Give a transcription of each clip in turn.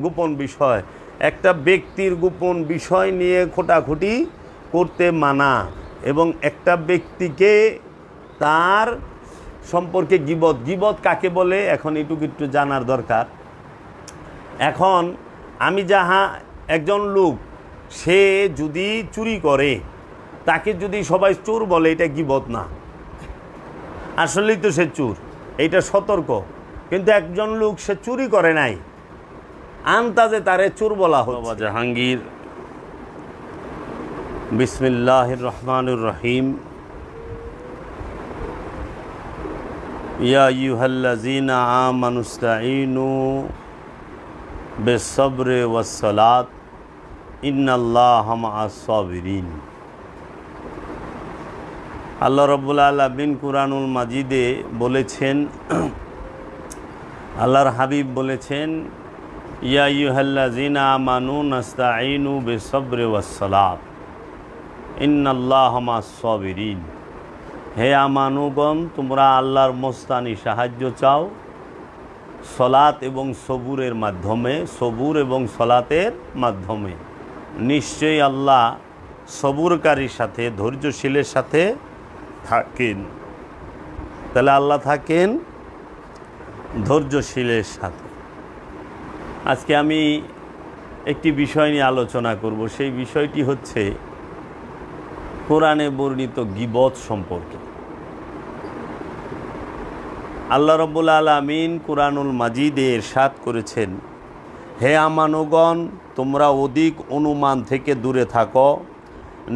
গোপন বিষয়। একটা ব্যক্তির গোপন বিষয় নিয়ে খোটাখুটি করতে মানা এবং একটা ব্যক্তিকে তার সম্পর্কে গিবত। গিবত কাকে বলে? এখন এটুকু একটু জানার দরকার। এখন আমি যাহা একজন লোক, সে যদি চুরি করে, তাকে যদি সবাই চোর বলে, এটা গিবত না। আসলেই তো সে চোর। এইটা সতর্ক। কিন্তু একজন লোক সে চুরি করে নাই আন্তাজে তারে চোর বলা হলো জাহাঙ্গীর বিসমিল্লাহ রহমানুর রহিম। ইয়া ইউহাল্লাজিনা আমানুস্তাইনু বেসবরে ওয়াসসালাত, ইন্নাল্লাহ সাবিরিন। আল্লাহ রব্বুল আলমিন কুরআনুল মাজিদে বলেছেন, আল্লাহর হাবিব বলেছেন হে আমানুগণ, তোমরা আল্লাহর মোস্তানি সাহায্য চাও। সলাত এবং সবুরের মাধ্যমে, সবুর এবং সলাতের মাধ্যমে। নিশ্চয়ই আল্লাহ সবুরকারীর সাথে, ধৈর্যশীলের সাথে থাকেন। তাহলে আল্লাহ থাকেন ধৈর্যশীলের সাথে। আজকে আমি একটি বিষয় নিয়ে আলোচনা করব। সেই বিষয়টি হচ্ছে কোরআনে বর্ণিত গিবত সম্পর্কে। আল্লাহ রব্বুল আলমিন কোরআনুল মাজিদে এরশাদ করেছেন, হে আমানুগণ, তোমরা অধিক অনুমান থেকে দূরে থাকো।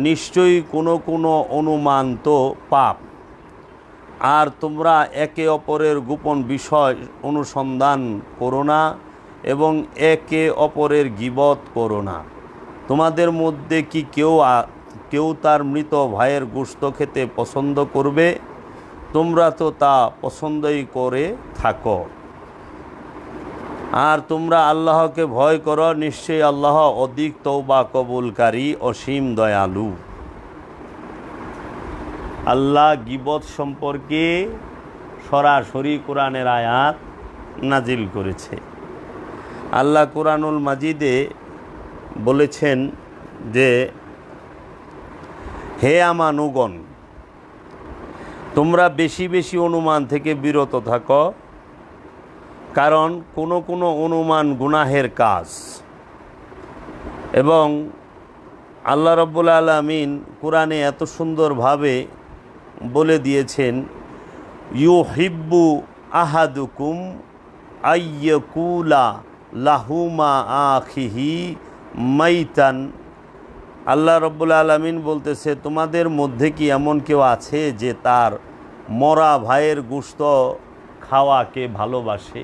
নিশ্চয়ই কোনো কোনো অনুমান তো পাপ। আর তোমরা একে অপরের গোপন বিষয় অনুসন্ধান করো না। এবং একে অপরের গিবত করো না। তোমাদের মধ্যে কি কেউ কেউ তার মৃত ভাইয়ের গোস্ত খেতে পছন্দ করবে? তোমরা তো তা পছন্দই করে থাকো। আর তোমরা আল্লাহকে ভয় করো, নিশ্চয়ই আল্লাহ অধিক তৌবা কবুলকারী, অসীম দয়ালু। আল্লাহ গিবত সম্পর্কে সরাসরি কোরআনের আয়াত নাজিল করেছে। আল্লাহ কোরআনুল মাজিদে বলেছেন যে, হে আমানুগণ তোমরা বেশি বেশি অনুমান থেকে বিরত থাকো, কারণ কোনো কোনো অনুমান গুনাহের কাজ। এবং আল্লাহ রব্বুল আলমিন কোরআনে এত সুন্দরভাবে বলে দিয়েছেন ইউ হিব্বু আহাদুকুম আইয়কুলা লাহুমা আখিহি মাইতান। আল্লাহ রব্বুল আলমিন বলতেছে, তোমাদের মধ্যে কি এমন কেউ আছে যে তার মরা ভাইয়ের গুস্ত খাওয়াকে ভালোবাসে?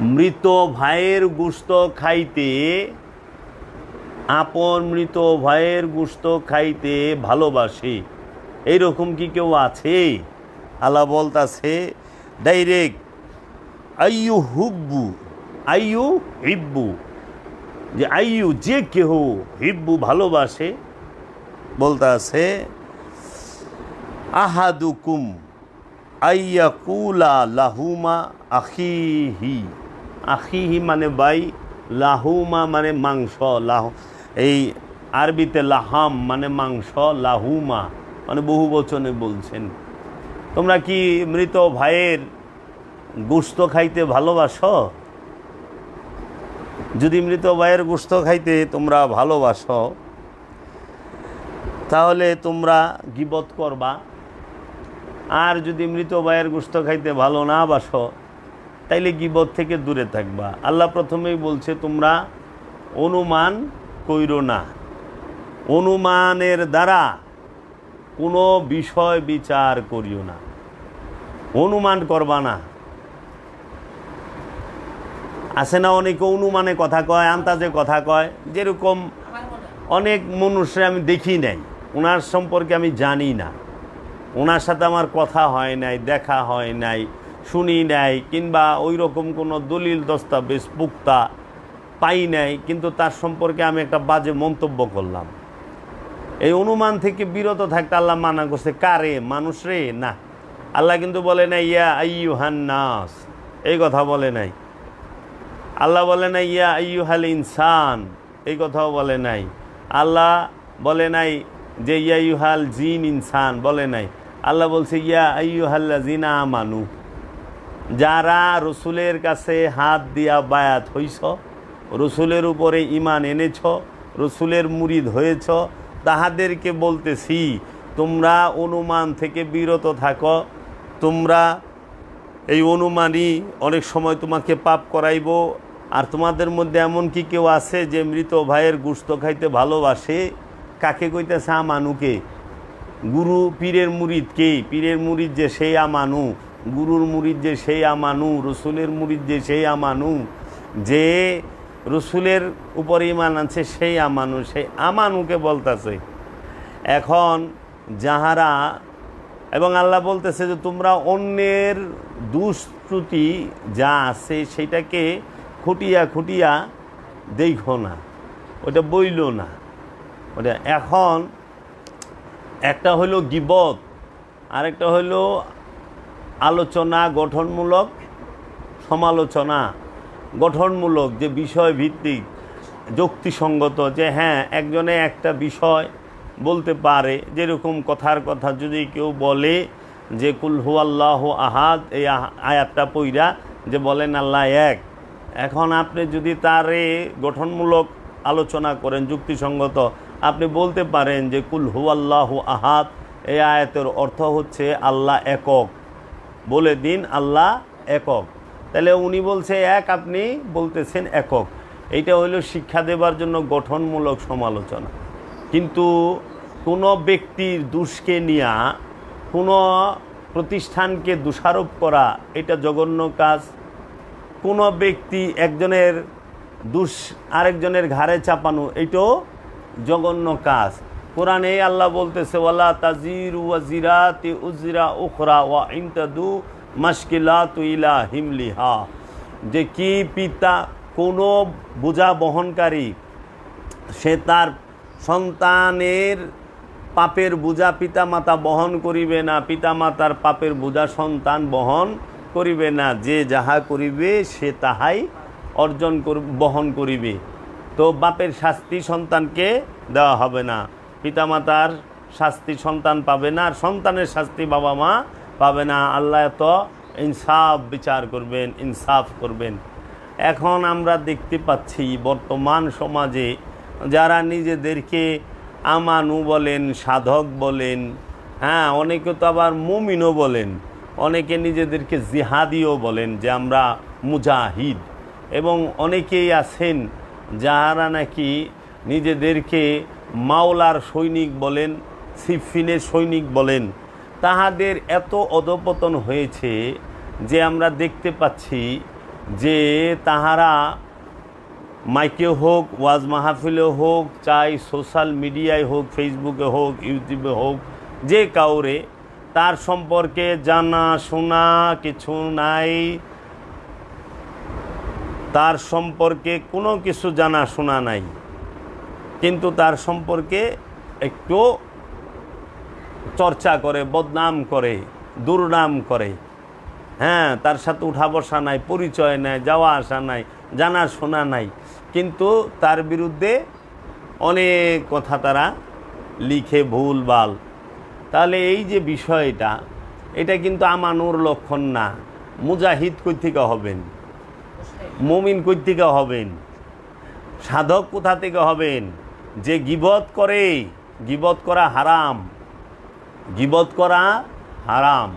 মৃত ভাইয়ের গুস্ত খাইতে, আপন মৃত ভাইয়ের গুস্ত খাইতে ভালোবাসে। এইরকম কি কেউ আছে? আল্লাহ বলতাছে, ডাইরেক্ট আইয়ু হুব্বু, আইয়ু হিব্বু। যে আইয়ু যে কেহ হিব্বু ভালোবাসে, বলতে আছে, আহাদুকুম আইয়া কুলা লাহুমা আখিহি। আখিহি মানে বাই, লাহুমা মানে মাংস, লাহ, এই আরবিতে লাহাম মানে মাংস, লাহুমা মানে বহু বচনে বলছেন। তোমরা কি মৃত ভাইয়ের গোস্ত খাইতে ভালোবাসো? যদি মৃত ভাইয়ের গোস্ত খাইতে তোমরা ভালোবাসো, তাহলে তোমরা গিবত করবা। আর যদি মৃত ভাইয়ের গোস্ত খাইতে ভালো না বাসো, তাইলে গিবত থেকে দূরে থাকবা। আল্লাহ প্রথমেই বলছে, তোমরা অনুমান কইরো না। অনুমানের দ্বারা কোনো বিষয় বিচার করিও না। অনুমান করবা না। আছে না অনেকে অনুমানে কথা কয় আন্তাজে কথা কয়। যেরকম অনেক মানুষের আমি দেখি নাই, ওনার সম্পর্কে আমি জানি না। ওনার সাথে আমার কথা হয় নাই, দেখা হয় নাই, শুনি নাই, কিংবা ওই রকম কোনো দলিল, দস্তাবেজ, পুক্তা পাই নাই, কিন্তু তার সম্পর্কে আমি একটা বাজে মন্তব্য করলাম। এই অনুমান থেকে বিরত থাকতে আল্লাহ মানা করছে, কারে? মানুষ রে না। আল্লাহ কিন্তু বলে নাই, ইয়া আইয়ুহান নাস। এই কথা বলে নাই। আল্লাহ বলে নাই, ইয়া আইয়ুহাল ইনসান। এই কথাও বলে নাই। আল্লাহ বলে নাই যে, ইয়া ইউহাল জিন ইনসান বলে নাই। আল্লাহ বলছে, ইয়া আইয়ুহাল্লা জিনা মানু যারা রসুলের কাছে হাত দিয়া বায়াত হইছ, রসুলের উপরে ইমান এনেছ, রসুলের মুরিদ হয়েছ, তাহাদেরকে বলতেছি, তোমরা অনুমান থেকে বিরত থাকো, তোমরা এই অনুমানই অনেক সময় তোমাকে পাপ করাইব আর তোমাদের মধ্যে এমন কি কেউ আছে যে মৃত ভাইয়ের গুস্ত খাইতে ভালোবাসে? কাকে কইতেছে আমানুকে গুরু পীরের মুরিদ কে? পীরের মুরিদ যে সেই আমানু। গুরুর মুরিদ যে সেই আমানু। রসুলের মুরিদ যে সেই আমানু। যে রসুলের উপরে ইমান আছে সেই আমানু। সেই আমানুকে বলতেছে। এখন যাহারা এবং আল্লাহ বলতেছে যে তোমরা অন্যের দুষ্কৃতি যা আছে সেটাকে খুটিয়া খুটিয়া দেখো না, ওটা বইল না। ওটা এখন একটা হলো গিবত, আরেকটা হলো আলোচনা গঠনমূলক সমালোচনা গঠনমূলক, যে বিষয় ভিত্তিক যুক্তিসঙ্গত, যে হ্যাঁ একজনে একটা বিষয় বলতে পারে, যেরকম কথার কথা যদি কেউ বলে যে, কুল হু আল্লাহ আহাদ এই আয়াতটা পইরা যে বলেন আল্লাহ এক। এখন আপনি যদি তারে গঠনমূলক আলোচনা করেন, যুক্তিসঙ্গত, আপনি বলতে পারেন যে, কুল হু আল্লাহ আহাদ এই আয়াতের অর্থ হচ্ছে আল্লাহ একক। বলে দিন, আল্লাহ একক। তাহলে উনি বলছে, এক আপনি বলতেছেন একক। এইটা হলো শিক্ষা দেবার জন্য গঠনমূলক সমালোচনা। কিন্তু কোনো ব্যক্তির দুষ্কে নিয়া, কোনো প্রতিষ্ঠানকে দোষারোপ করা, এটা জঘন্য কাজ। কোনো ব্যক্তি একজনের দুষ আরেকজনের ঘাড়ে চাপানো, এটাও জঘন্য কাজ। কোরআনে আল্লাহ বলতেছে, ওয়ালা তাজির ওয়াজিরা তি উজিরা উখরা ওয়া ইন্তাদু মাসকিলা তুইলা হিমলিহা। যে কি পিতা কোনো বোঝা বহনকারী, সে তার সন্তানের পাপের বোঝা পিতামাতা বহন করিবে না। পিতামাতার পাপের বোঝা সন্তান বহন করিবে না, যে যাহা করিবে সে তাহাই অর্জন কর, বহন করিবে। তো বাপের শাস্তি সন্তানকে দেওয়া হবে না। পিতামাতার শাস্তি সন্তান পাবে না, আর সন্তানের শাস্তি বাবা মা পাবে না। আল্লাহ তো ইনসাফ বিচার করবেন, ইনসাফ করবেন। এখন আমরা দেখতে পাচ্ছি বর্তমান সমাজে যারা নিজেদেরকে আমানু বলেন, সাধক বলেন হ্যাঁ অনেকে তো আবার মুমিনও বলেন। অনেকে নিজেদেরকে জিহাদিও বলেন যে আমরা মুজাহিদ। এবং অনেকেই আছেন যাহারা নাকি নিজেদেরকে মাওলার সৈনিক বলেন সিফিনের সৈনিক বলেন। তাহাদের এত অধপতন হয়েছে যে আমরা দেখতে পাচ্ছি যে তাহারা মাইকে হোক, ওয়াজ মাহফিলে হোক, চাই সোশ্যাল মিডিয়ায় হোক, ফেসবুকে হোক, ইউটিউবে হোক, যে কাউরে তার সম্পর্কে জানা শোনা কিছু নাই। তার সম্পর্কে কোনো কিছু জানা শোনা নাই। কিন্তু তার সম্পর্কে একটু চর্চা করে, বদনাম করে, দুর্নাম করে। হ্যাঁ তার সাথে উঠা বসা নাই, পরিচয় নাই, যাওয়া আসা নাই, জানা শোনা নাই। কিন্তু তার বিরুদ্ধে অনেক কথা তারা লিখে ভুলবাল তাহলে এই যে বিষয়টা, এটা কিন্তু আমানুর লক্ষণ না। মুজাহিদ থেকে হবেন? মমিন থেকে হবেন? সাধক কোথা থেকে হবেন? যে গিবত করে, গিবত করা হারাম। গিবত করা হারাম।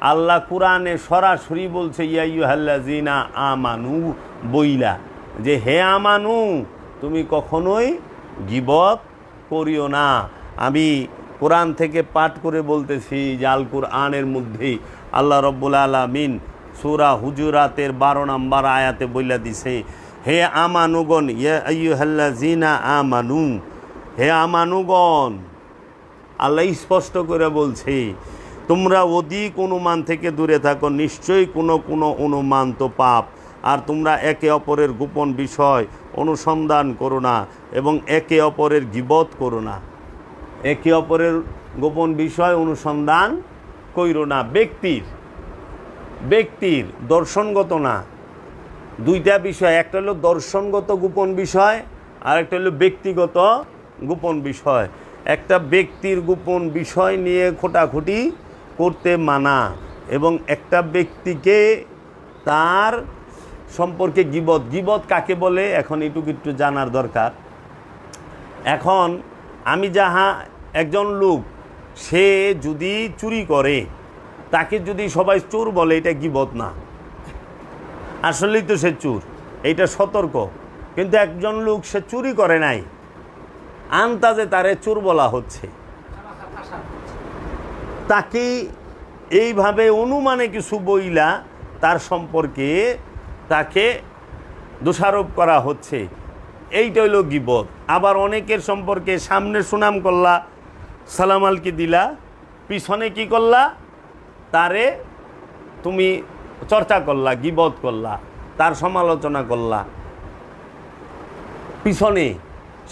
আল্লাহ কোরআনে সরাসরি বলছে ইয়াইহাল্লাজিনা আমানু বইলা। যে, হে আমানু, তুমি কখনোই গিবত করিও না। আমি কোরআন থেকে পাঠ করে বলতেছি আল কোরআনের মধ্যে আল্লাহ রব্বুল আলমিন সুরা হুজুরাতের বারো নম্বর আয়াতে বইলা দিছে, হে আমানুগণ, ইয়া জিনা আমানু হে আমানুগণ। আল্লাহ স্পষ্ট করে বলছে, তোমরা অধিক অনুমান থেকে দূরে থাকো, নিশ্চয়ই কোনো কোনো অনুমান তো পাপ, আর তোমরা একে অপরের গোপন বিষয় অনুসন্ধান করো না এবং একে অপরের গিবত করো না। একে অপরের গোপন বিষয় অনুসন্ধান কইর না। ব্যক্তির ব্যক্তির দর্শনগত না। দুইটা বিষয়, একটা হলো দর্শনগত গোপন বিষয় আর একটা হলো ব্যক্তিগত গোপন বিষয়। একটা ব্যক্তির গোপন বিষয় নিয়ে খোটাখুটি করতে মানা এবং একটা ব্যক্তিকে তার সম্পর্কে গিবত। গিবত কাকে বলে? এখন এটুকু একটু জানার দরকার। এখন আমি যাহা একজন লোক, সে যদি চুরি করে, তাকে যদি সবাই চোর বলে, এটা গিবত না। আসলেই তো সে চুর, এইটা সতর্ক। কিন্তু একজন লোক সে চুরি করে নাই, আন্তাজে তারে চোর বলা হচ্ছে। তাকে এইভাবে অনুমানে কিছু বইলা তার সম্পর্কে তাকে দোষারোপ করা হচ্ছে। এইটা হইল গিবত। আবার অনেকের সম্পর্কে সামনে সুনাম করলা, সালাম আলকি দিলা, পিছনে কি করলা, তারে তুমি চর্চা করলা, গিবত করলা, তার সমালোচনা করলা। পিছনে,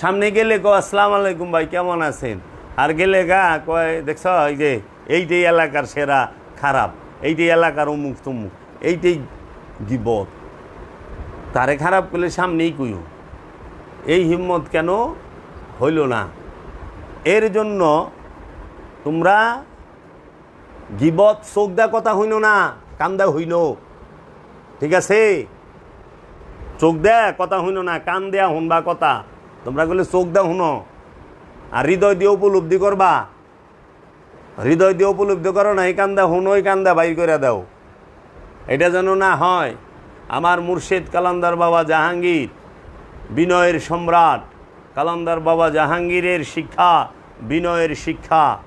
সামনে গেলে কো আসসালাম আলাইকুম ভাই, কেমন আছেন? আর গেলে গা কয়, দেখছ, এই যে, এইটাই এলাকার সেরা, খারাপ, এইটাই এলাকার অমুক তমুক এইটাই গিবত। তারে খারাপ করলে সামনেই কইও। এই হিম্মত কেন হইল না? এর জন্য তোমরা গিবত চোখ দা কথা হইল না কান্দা হইল। ঠিক আছে? চোখ দেয়া কথা হইন না, কান দেয়া শুনবা কথা। তোমরা গেলে চোখ দেয়া শুনো। আর হৃদয় দিয়ে উপলব্ধি করবা। হৃদয় দিয়ে উপলব্ধি করো না, এই কান্দা শুনো, এই কান্দা বাইর করে দাও। এটা যেন না হয়। আমার মুর্শেদ কালান্দার বাবা জাহাঙ্গীর বিনয়ের সম্রাট, কালান্দার বাবা জাহাঙ্গীরের শিক্ষা, বিনয়ের শিক্ষা,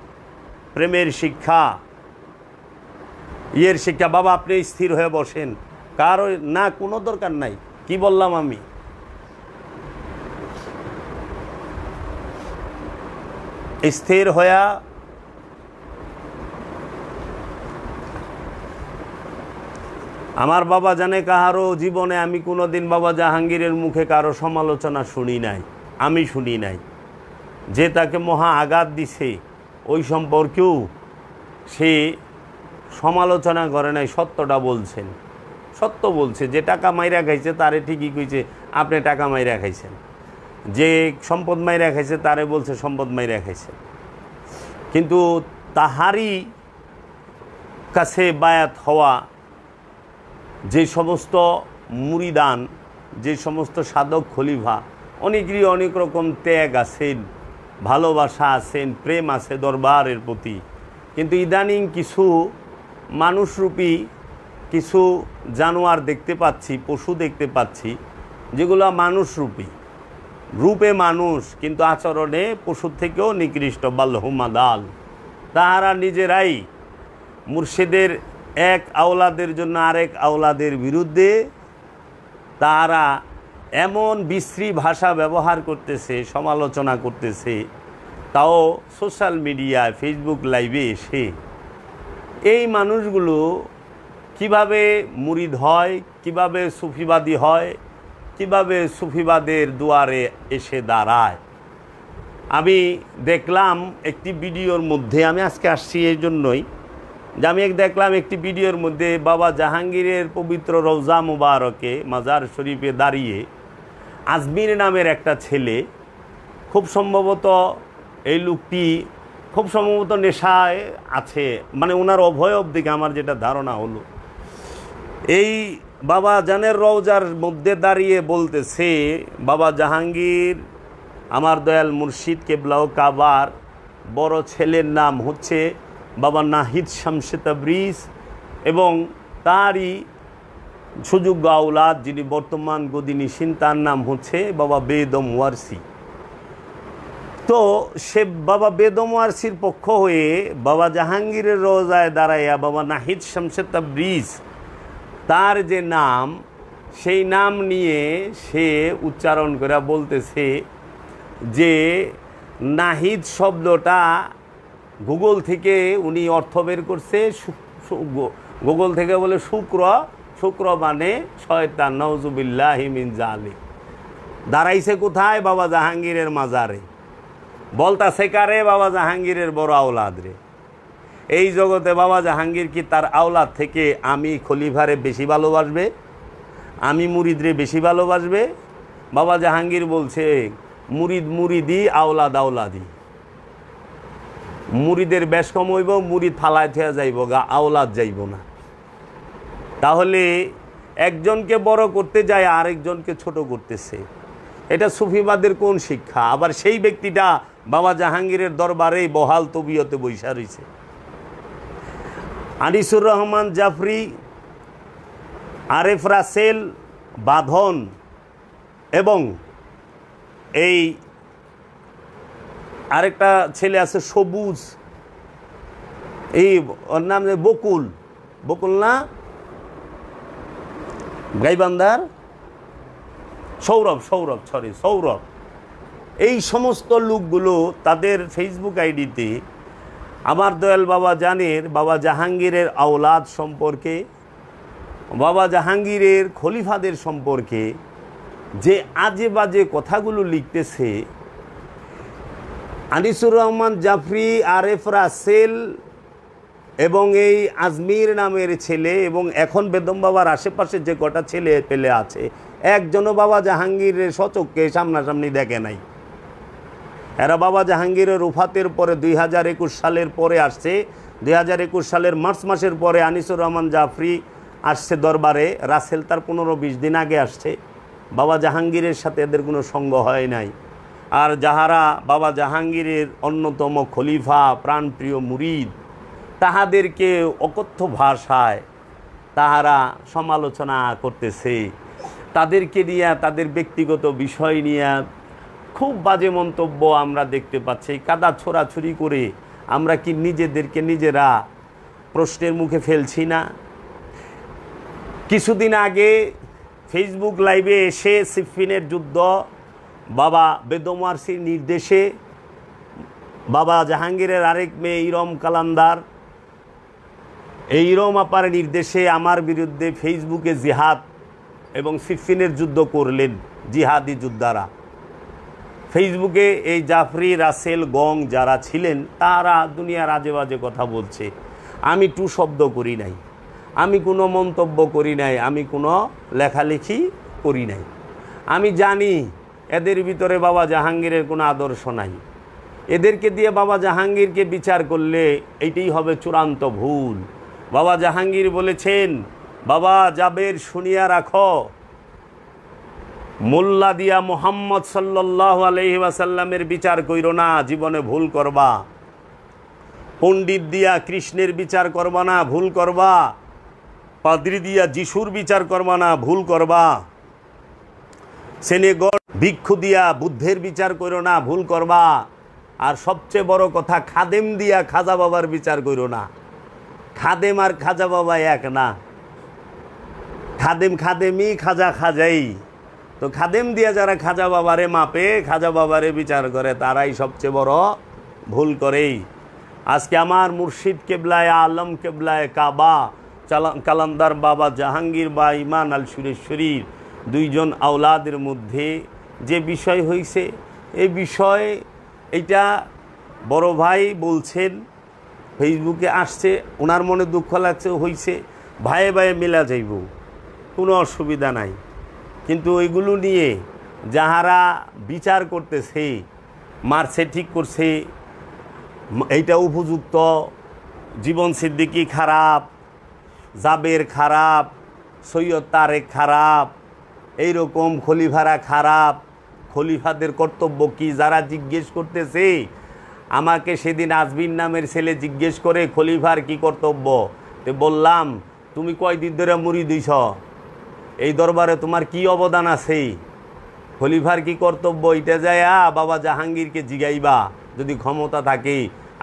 প্রেমের শিক্ষা। ইয়ের শিক্ষা, বাবা আপনি স্থির হয়ে বসেন। কারও না কোনো দরকার নাই, কি বললাম আমি? স্থির হইয়া আমার বাবা জানে কাহারও জীবনে আমি কোনোদিন বাবা জাহাঙ্গীরের মুখে কারও সমালোচনা শুনি নাই, আমি শুনি নাই। যে তাকে মহা আঘাত দিছে, ওই সম্পর্কেও সে সমালোচনা করে নাই, সত্যটা বলছেন। সত্য বলছে, যে টাকা মাইরা খাইছে তারে ঠিকই কইছে, আপনি টাকা মাইরা খাইছেন। যে সম্পদ মাইরা খাইছে তারে বলছে সম্পদ মাইরা খাইছে কিন্তু তাহারই কাছে বায়াত হওয়া যে সমস্ত মুরিদান, যে সমস্ত সাধক খলিফা, অনেকেরই অনেক রকম ত্যাগ আছেন, ভালোবাসা আছেন, প্রেম আছে দরবারের প্রতি। কিন্তু ইদানিং কিছু মানুষরূপী, কিছু জানোয়ার দেখতে পাচ্ছি, পশু দেখতে পাচ্ছি, যেগুলো মানুষরূপী। রূপে মানুষ, কিন্তু আচরণে পশুর থেকেও নিকৃষ্ট বাল্যহুমা দাল তাহারা নিজেরাই মুর্শিদের এক আওলাদের জন্য আরেক আওলাদের বিরুদ্ধে তারা এমন বিশ্রী ভাষা ব্যবহার করতেছে, সমালোচনা করতেছে, তাও সোশ্যাল মিডিয়ায়, ফেসবুক লাইভে এসে। এই মানুষগুলো কীভাবে মুরিদ হয়, কীভাবে সুফিবাদী হয়, কীভাবে সুফিবাদের দুয়ারে এসে দাঁড়ায়। আমি দেখলাম একটি ভিডিওর মধ্যে, আমি আজকে আসছি এই জন্যই। যে আমি এক দেখলাম একটি ভিডিওর মধ্যে, বাবা জাহাঙ্গীরের পবিত্র রৌজা মুবারকে মাজার শরীফে দাঁড়িয়ে আজমির নামের একটা ছেলে, খুব সম্ভবত এই লোকটি খুব সম্ভবত নেশায় আছে। মানে ওনার অভয়ব দিকে আমার যেটা ধারণা হলো। এই বাবা জানের রওজার মধ্যে দাঁড়িয়ে বলতেছে, বাবা জাহাঙ্গীর, আমার দয়াল মুর্শিদ কেবলাও কাবার বড় ছেলের নাম হচ্ছে বাবা নাহিদ শামসে তাবরিজ এবং তারই সুযোগ্য আউলাদ যিনি বর্তমান গদিনীসীন তার নাম হচ্ছে বাবা বেদম ওয়ারসি। তো সে বাবা বেদম ওয়ারসির পক্ষ হয়ে বাবা জাহাঙ্গীরের রোজায় দাঁড়াইয়া বাবা নাহিদ শামসে তাবরিজ, তার যে নাম, সেই নাম নিয়ে সে উচ্চারণ করে বলতেছে যে, নাহিদ শব্দটা গুগল থেকে উনি অর্থ বের করছে গুগল থেকে বলে শুক্র শুক্র মানে শয়তান নওজুবিল্লাহ মিন জালি দাঁড়াইছে কোথায়? বাবা জাহাঙ্গীরের মাজারে। বলতা কারে? বাবা জাহাঙ্গীরের বড় আওলাদ রে এই জগতে বাবা জাহাঙ্গীর কি তার আওলাদ থেকে আমি খলিফারে বেশি ভালোবাসবে? আমি মুরিদরে বেশি ভালোবাসবে? বাবা জাহাঙ্গীর বলছে, মুরিদ মুরিদি, আওলাদ আওলাদি। মুরিদের বেশ কম হইব মুরিদ ফালায় থেয়া যাইব গা, আওলাদ যাইব না। তাহলে একজনকে বড় করতে যায়, আরেকজনকে ছোট করতেছে। এটা সুফিবাদের কোন শিক্ষা? আবার সেই ব্যক্তিটা বাবা জাহাঙ্গীরের দরবারে বহাল তবিয়তে বৈশা রয়েছে আনিসুর রহমান, জাফরি, আরেফ রাসেল, বাঁধন এবং এই আরেকটা ছেলে আছে সবুজ। এই ওর নাম বকুল। বকুল না? গাইবান্দার সৌরভ সৌরভ সরি সৌরভ। এই সমস্ত লোকগুলো তাদের ফেসবুক আইডিতে আমার দয়াল বাবা জানের বাবা জাহাঙ্গীরের আওলাদ সম্পর্কে, বাবা জাহাঙ্গীরের খলিফাদের সম্পর্কে যে আজে বাজে কথাগুলো লিখতেছে আনিসুর রহমান, জাফরি, আরেফ রাসেল এবং এই আজমির নামের ছেলে এবং এখন বেদম বাবার আশেপাশে যে কটা ছেলে পেলে আছে, একজনও বাবা জাহাঙ্গীরের সচককে সামনাসামনি দেখে নাই। এরা বাবা জাহাঙ্গীরের উফাতের পরে দুই হাজার একুশ সালের পরে আসছে। দুই হাজার একুশ সালের মার্চ মাসের পরে আনিসুর রহমান, জাফরি আসছে দরবারে। রাসেল তার পনেরো বিশ দিন আগে আসছে। বাবা জাহাঙ্গীরের সাথে এদের কোনো সঙ্গ হয় নাই। আর যাহারা বাবা জাহাঙ্গীরের অন্যতম খলিফা, প্রাণপ্রিয় মুরিদ, তাহাদেরকে অকথ্য ভাষায় তাহারা সমালোচনা করতেছে। তাদেরকে নিয়ে, তাদের ব্যক্তিগত বিষয় নিয়ে খুব বাজে মন্তব্য আমরা দেখতে পাচ্ছি। কাদা ছোড়াছুরি করে আমরা কি নিজেদেরকে নিজেরা প্রশ্নের মুখে ফেলছি না? কিছুদিন আগে ফেসবুক লাইভে এসে সিফিনের যুদ্ধ বাবা বেদমার্সির নির্দেশে বাবা জাহাঙ্গীরের আরেক মেয়ে ইরম কালান্দার। এই ইরম আপার নির্দেশে আমার বিরুদ্ধে ফেসবুকে জিহাদ এবং সিফিনের যুদ্ধ করলেন জিহাদি যোদ্ধারা। ফেসবুকে এই জাফরি রাসেল গং যারা ছিলেন, তারা দুনিয়ার আজে বাজে কথা বলছে। আমি টু শব্দ করি নাই। আমি কোনো মন্তব্য করি নাই। আমি কোনো লেখালেখি করি নাই। আমি জানি এদের ভিতরে বাবা জাহাঙ্গীরের কোনো আদর্শ নাই। এদেরকে দিয়ে বাবা জাহাঙ্গীরকে বিচার করলে এইটাই হবে চূড়ান্ত ভুল। বাবা জাহাঙ্গীর বলেছেন, বাবা, জাবের শুনিয়া রাখো। মোল্লা দিয়া মোহাম্মদ সাল্লাহ আলহি ওয়াসাল্লামের বিচার কইর না, জীবনে ভুল করবা। পণ্ডিত দিয়া কৃষ্ণের বিচার করবা না, ভুল করবা। পাদ্রি দিয়া যিশুর বিচার করবা না, ভুল করবা। সেনেগড় ভিক্ষু দিয়া বুদ্ধের বিচার করো না, ভুল করবা। আর সবচেয়ে বড় কথা, খাদেম দিয়া খাজা বাবার বিচার করো না। খাদেম আর খাজা বাবা এক না। খাদেম খাদেমই খাজা খাজাই। তো খাদেম দিয়া যারা খাজা বাবারে মাপে, খাজা বাবারে বিচার করে, তারাই সবচেয়ে বড় ভুল করেই। আজকে আমার মুর্শিদ কেবলায়, আলম কেবলায়, কাবা কালান্দার বাবা জাহাঙ্গীর বা ইমান আল সুরেশ্বরীর দুইজন আওলাদের মধ্যে যে বিষয় হয়েছে এই বিষয় এটা বড় ভাই বলছেন ফেসবুকে আসছে, ওনার মনে দুঃখ লাগছে, হইছে, ভাইয়ে ভাইয়ে মেলা যাইব, কোনো অসুবিধা নাই। কিন্তু ওইগুলো নিয়ে যাহারা বিচার করতেছে, মারছে, ঠিক করছে এইটা উপযুক্ত, জীবন সিদ্দিকি খারাপ, জাবের খারাপ, সৈয়দ তারেক খারাপ, এইরকম খলিফারা খারাপ খলিফাদের কর্তব্য কি? যারা জিজ্ঞেস করতেছে, আমাকে সেদিন আজবিন নামের ছেলে জিজ্ঞেস করে, খলিফার কি কর্তব্য? তো বললাম, তুমি কয়দিন ধরে মুড়ি দিছ? এই দরবারে তোমার কি অবদান আছে? খলিফার কি কর্তব্য? এটা যায় বাবা জাহাঙ্গীরকে জিগাইবা, যদি ক্ষমতা থাকে।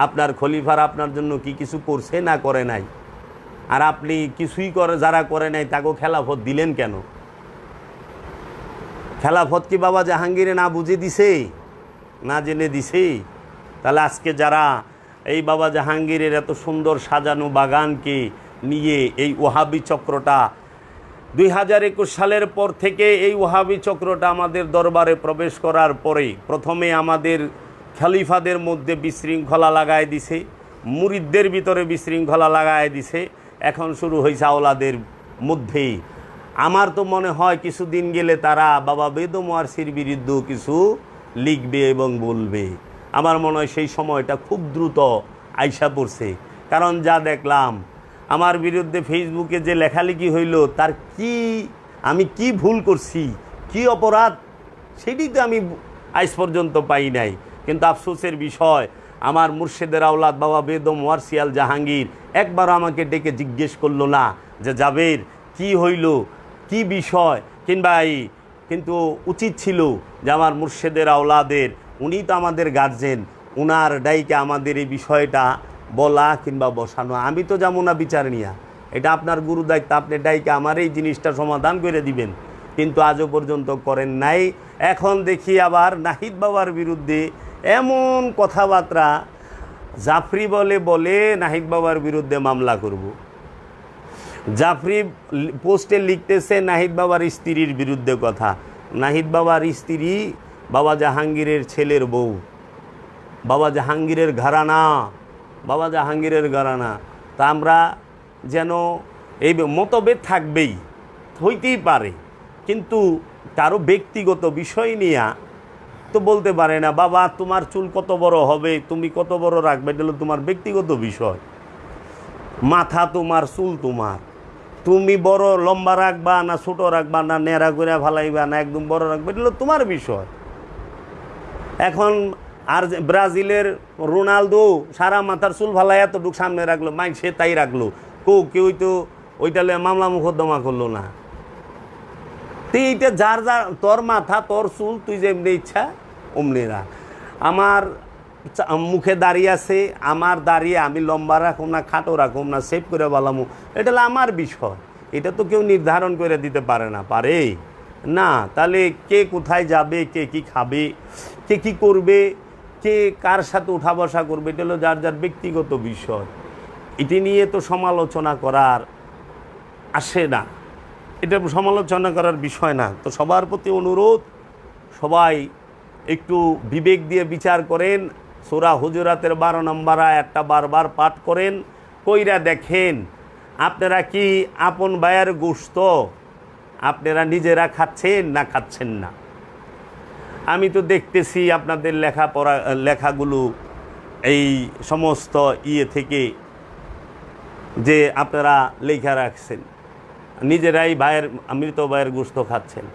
আপনার খলিফার আপনার জন্য কি কিছু করছে না করে নাই? আর আপনি কিছুই করে, যারা করে নাই তাকেও খেলাফত দিলেন কেন? খেলাফত কি বাবা জাহাঙ্গীরে না বুঝে দিছে? না জেনে দিছে? তাহলে আজকে যারা এই বাবা জাহাঙ্গীরের এত সুন্দর সাজানো বাগানকে নিয়ে এই ওহাবি চক্রটা, দুই হাজার একুশ সালের পর থেকে এই ওহাবি চক্রটা আমাদের দরবারে প্রবেশ করার পরে প্রথমে আমাদের খালিফাদের মধ্যে বিশৃঙ্খলা লাগায় দিছে, মুরিদদের ভিতরে বিশৃঙ্খলা লাগায় দিছে, এখন শুরু হয়েছে আওলাদের মধ্যেই আমার তো মনে হয় কিছুদিন গেলে তারা বাবা বেদম ওয়ারসির বিরুদ্ধেও কিছু লিখবে এবং বলবে। আমার মনে হয় সেই সময়টা খুব দ্রুত আইসা পড়ছে। কারণ যা দেখলাম, আমার বিরুদ্ধে ফেসবুকে যে লেখালেখি হইল, তার কি, আমি কি ভুল করছি, কি অপরাধ, সেটি তো আমি আজ পর্যন্ত পাই নাই। কিন্তু আফসোসের বিষয়, আমার মুর্শেদের আওলাদ বাবা বেদম ওয়ারসিয়াল জাহাঙ্গীর একবার আমাকে ডেকে জিজ্ঞেস করল না যে, জাবের, কি হইল? কি বিষয়? কিংবা এই কিন্তু উচিত ছিল যে আমার মুর্শেদের আওলাদের, উনি তো আমাদের গার্জেন উনার ডাইকে আমাদের এই বিষয়টা বলা কিংবা বসানো। আমি তো যাব না বিচার নিয়া। এটা আপনার গুরু দায়িত্ব, আপনি ডাইকে আমার এই জিনিসটা সমাধান করে দিবেন। কিন্তু আজও পর্যন্ত করেন নাই। এখন দেখি আবার নাহিদ বাবার বিরুদ্ধে এমন কথাবার্তা জাফরি বলে বলে নাহিদ বাবার বিরুদ্ধে মামলা করব। জাফরি পোস্টে লিখতেছে, নাহিদ বাবার স্ত্রীর বিরুদ্ধে কথা। নাহিদ বাবার স্ত্রী বাবা জাহাঙ্গীরের ছেলের বউ। বাবা জাহাঙ্গীরের ঘরানা। বাবা জাহাঙ্গীরের ঘরানা। তা আমরা যেন এই মতভেদ থাকবেই, হইতেই পারে। কিন্তু কারও ব্যক্তিগত বিষয় নিয়ে তো বলতে পারে না, বাবা, তোমার চুল কত বড় হবে? তুমি কত বড় রাখবে? এটা তোমার ব্যক্তিগত বিষয়। মাথা তোমার, চুল তোমার। তুমি বড়, লম্বা রাখবা না ছোট রাখবা না নেড়া করে ফালাইবা না, একদম বড় রাখবে, এটা তোমার বিষয়। এখন আর ব্রাজিলের রোনালদো সারা মাথার চুল ফালাই এতটুকু সামনে রাখল, মাইক সে তাই রাখল। কো কেউ তো ওইটা মামলা মুকদ্দমা করল না। তো এইটা যার যার, তোর মাথা, তোর চুল, তুই যেমনি ইচ্ছা, অমনি রাখ। আমার মুখে দাঁড়িয়ে আছে, আমার দাঁড়িয়ে আমি লম্বা রাখুম না, খাটো রাখুম না সেভ করে বলামু। এটা আমার বিষয়। এটা তো কেউ নির্ধারণ করে দিতে পারে না পারে? না, তাহলে কে কোথায় যাবে, কে কি খাবে, কে কি করবে, কে কার সাথে উঠা বসা করবে, এটা হলো যার যার ব্যক্তিগত বিষয়। এটি নিয়ে তো সমালোচনা করার আসে না। এটা সমালোচনা করার বিষয় না। তো সবার প্রতি অনুরোধ, সবাই একটু বিবেক দিয়ে বিচার করেন সোরা হুজুরাতের বারো নম্বর একটা বারবার পাঠ করেন, কইরা দেখেন, আপনারা কি আপন বায়ের গোস্ত আপনারা নিজেরা খাচ্ছেন না খাচ্ছেন না? আমি তো দেখতেছি আপনাদের লেখা পড়া লেখাগুলো এই সমস্ত ইয়ে থেকে যে আপনারা লেখা রাখছেন, নিজেরাই ভাইয়ের, মৃত ভাইয়ের গোস্ত খাচ্ছেন।